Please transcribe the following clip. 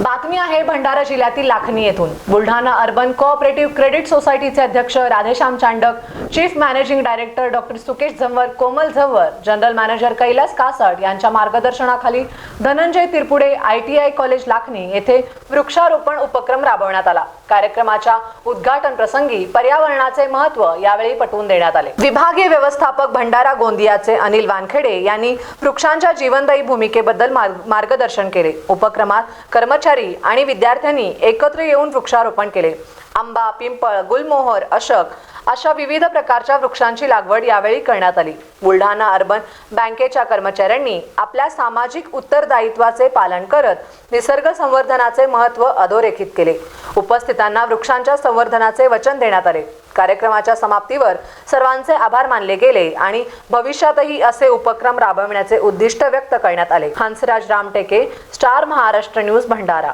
बातमी आहे भंडारा जिल्ह्यातील लाखनी येथून. बुलढाणा अर्बन कोऑपरेटिव्ह क्रेडिट सोसायटीचे अध्यक्ष Radheshyam Chandak chief managing director doctor Sukesh Zanwar Komal Zanwar general manager Kailas Kasat यांच्या मार्गदर्शनाखाली Dhananjay Tirpude I T I college Lakhani येथे वृक्षारोपण उपक्रम राबवण्यात आला. कार्यक्रमाच्या उद्घाटन प्रसंगी पर्यावरणाचे महत्त्व यावेळी पटवून देण्यात आले. विभागीय व्यवस्थापक भंडारा गोंदियाचे अनिल वानखेडे यांनी वृक्षांच्या जीवनदायी भूमिकेबद्दल मार्ग- मार्गदर्शन केले. उपक्रमात कर्मचारी कर्मचारी आणि विद्यार्थ्यांनी एकत्र येऊन वृक्षारोपण केले. आंबा पिंपळ गुलमोहर अशक अशा विविध प्रकारच्या वृक्षांची लागवड यावेळी करण्यात आली. बुलढाणा अर्बन बँकेच्या कर्मचाऱ्यांनी आपल्या सामाजिक उत्तरदायित्वाचे पालन करत निसर्ग संवर्धनाचे महत्त्व अधोरेखित केले. उपस्थितांना वृक्षांच्या संवर्धनाचे वचन देण्यात आले. कार्यक्रमाच्या समाप्तीवर सर्वांचे आभार मानले गेले आणि भविष्यातही असे उपक्रम राबविण्याचे उद्दिष्ट व्यक्त करण्यात आले. Hansraj Ramteke star Maharashtra news Bhandara.